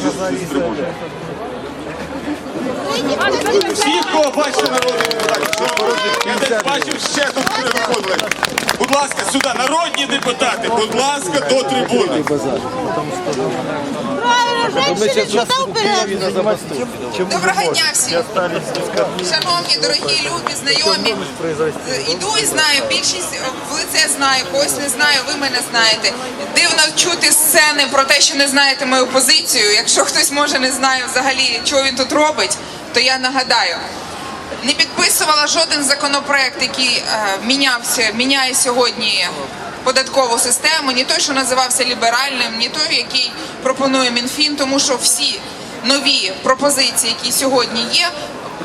зі з трибуни. Всі, кого бачите бачив ще тут не виходили. Будь ласка, сюди, народні депутати, будь ласка, до трибуни. Доброго дня всім! Шановні, дорогі, любі, знайомі. Іду і знаю, більшість в лице знаю, когось не знаю, ви мене знаєте. Дивно чути сцени про те, що не знаєте мою позицію. Якщо хтось може не знає взагалі, що він тут робить, то я нагадаю. Не підписувала жоден законопроект, який е, мінявся, міняє сьогодні податкову систему, ні той, що називався ліберальним, ні той, який пропонує Мінфін, тому що всі нові пропозиції, які сьогодні є,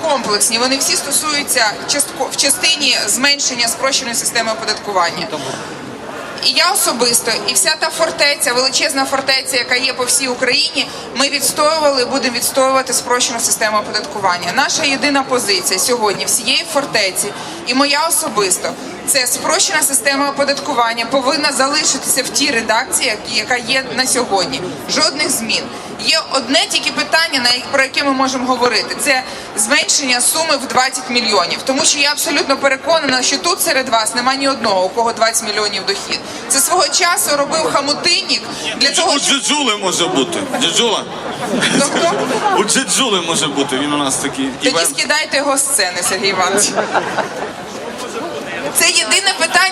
комплексні, вони всі стосуються частко в частині зменшення спрощеної системи оподаткування. І я особисто, і вся та фортеця, величезна фортеця, яка є по всій Україні, ми відстоювали будемо відстоювати спрощену систему оподаткування. Наша єдина позиція сьогодні всієї фортеці, і моя особисто, це спрощена система оподаткування повинна залишитися в тій редакції, яка є на сьогодні. Жодних змін. Є одне тільки питання, про яке ми можемо говорити. Це зменшення суми в 20 мільйонів. Тому що я абсолютно переконана, що тут серед вас немає ні одного, у кого 20 мільйонів дохід. Це свого часу робив хамутинник для того, У щоб може бути. Джеджула? тобто У Джеджули може бути, він у нас такий. тоді скидайте його з сцени, Сергій Іванович.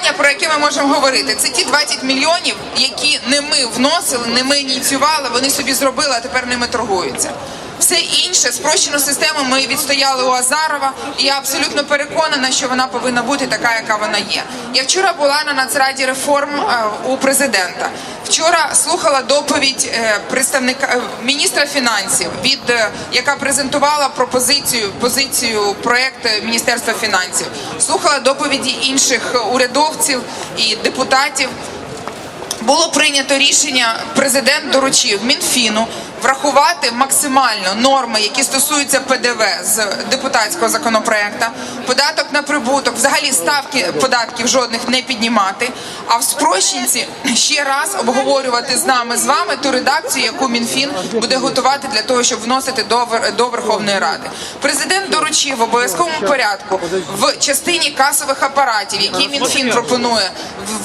Питання, про яке ми можемо говорити. Це ті 20 мільйонів, які не ми вносили, не ми ініціювали, вони собі зробили, а тепер ними торгуються. Все інше, спрощену систему ми відстояли у Азарова, і я абсолютно переконана, що вона повинна бути така, яка вона є. Я вчора була на Нацраді реформ е, у президента. Вчора слухала доповідь е, представника е, міністра фінансів, від яка презентувала пропозицію позицію проект Міністерства фінансів. Слухала доповіді інших урядовців і депутатів. Було прийнято рішення, президент доручив Мінфіну врахувати максимально норми, які стосуються ПДВ з депутатського законопроекту, податок на прибуток, взагалі ставки податків жодних не піднімати. А в спрощенці ще раз обговорювати з нами з вами ту редакцію, яку Мінфін буде готувати для того, щоб вносити до, до Верховної Ради. Президент доручив в обов'язковому порядку в частині касових апаратів, які Мінфін пропонує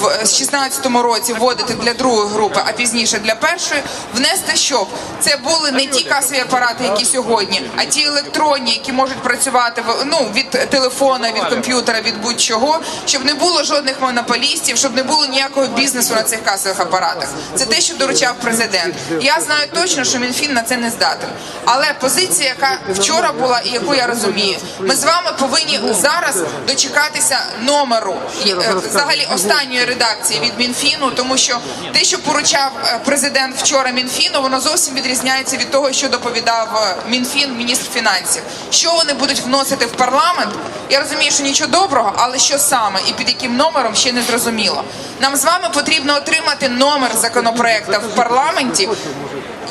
в 2016 році вводити для другої групи, а пізніше для першої, внести, щоб це були не ті касові апарати, які сьогодні, а ті електронні, які можуть працювати ну, від телефона, від комп'ютера, від будь-чого, щоб не було жодних монополістів, щоб не було ніякого бізнесу на цих касових апаратах. Це те, що доручав президент. Я знаю точно, що Мінфін на це не здатен. Але позиція, яка вчора була і яку я розумію, ми з вами повинні зараз дочекатися номеру е, взагалі останньої редакції від Мінфіну, тому що те, що поручав е, президент вчора Мінфіну, воно зовсім відрізняється від того, що доповідав е, Мінфін, міністр фінансів. Що вони будуть вносити в парламент? Я розумію, що нічого доброго, але що саме і під яким номером ще не зрозуміло. Нам з вами потрібно отримати номер законопроекту в парламенті,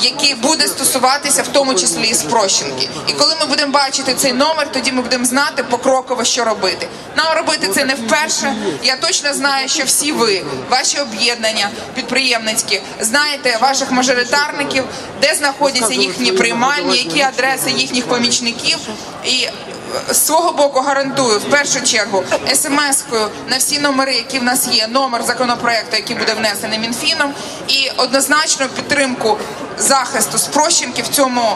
який буде стосуватися в тому числі і спрощенки. І коли ми будемо бачити цей номер, тоді ми будемо знати покроково, що робити. Нам робити це не вперше. Я точно знаю, що всі ви, ваші об'єднання підприємницькі, знаєте ваших мажоритарників, де знаходяться їхні приймальні, які адреси їхніх помічників. І з свого боку гарантую в першу чергу смс-кою на всі номери, які в нас є, номер законопроекту, який буде внесений Мінфіном, і однозначно підтримку захисту спрощенки в цьому.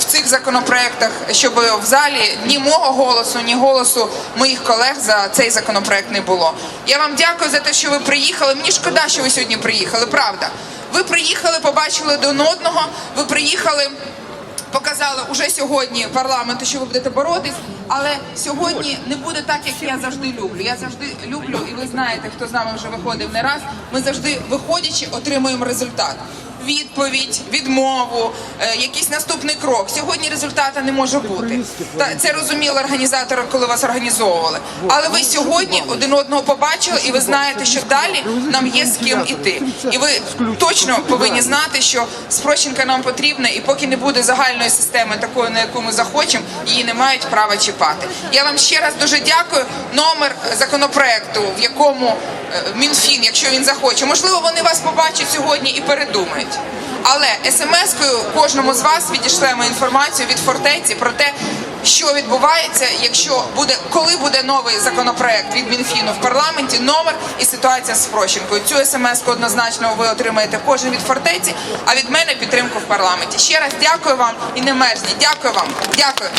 В цих законопроектах, щоб в залі ні мого голосу, ні голосу моїх колег за цей законопроект не було. Я вам дякую за те, що ви приїхали. Мені шкода, що ви сьогодні приїхали. Правда, ви приїхали, побачили один одного. Ви приїхали показали уже сьогодні парламенту, що ви будете боротись, але сьогодні не буде так, як я завжди люблю. Я завжди люблю, і ви знаєте, хто з нами вже виходив не раз. Ми завжди виходячи, отримуємо результат. Відповідь, відмову, е, якийсь наступний крок. Сьогодні результату не може бути. Та це розуміли організатори, коли вас організовували. Але ви сьогодні один одного побачили, і ви знаєте, що далі нам є з ким іти. І ви точно повинні знати, що спрощенка нам потрібна, і поки не буде загальної системи, такої на яку ми захочемо, її не мають права чіпати. Я вам ще раз дуже дякую. Номер законопроекту, в якому е, Мінфін, якщо він захоче, можливо, вони вас побачать сьогодні і передумають. Але смс-кою кожному з вас відійшлемо інформацію від фортеці про те, що відбувається, якщо буде, коли буде новий законопроект від Мінфіну в парламенті, номер і ситуація з спрощенкою. Цю смс-ку однозначно ви отримаєте кожен від фортеці, а від мене підтримку в парламенті. Ще раз дякую вам і не мерзніть. Дякую вам. Дякую.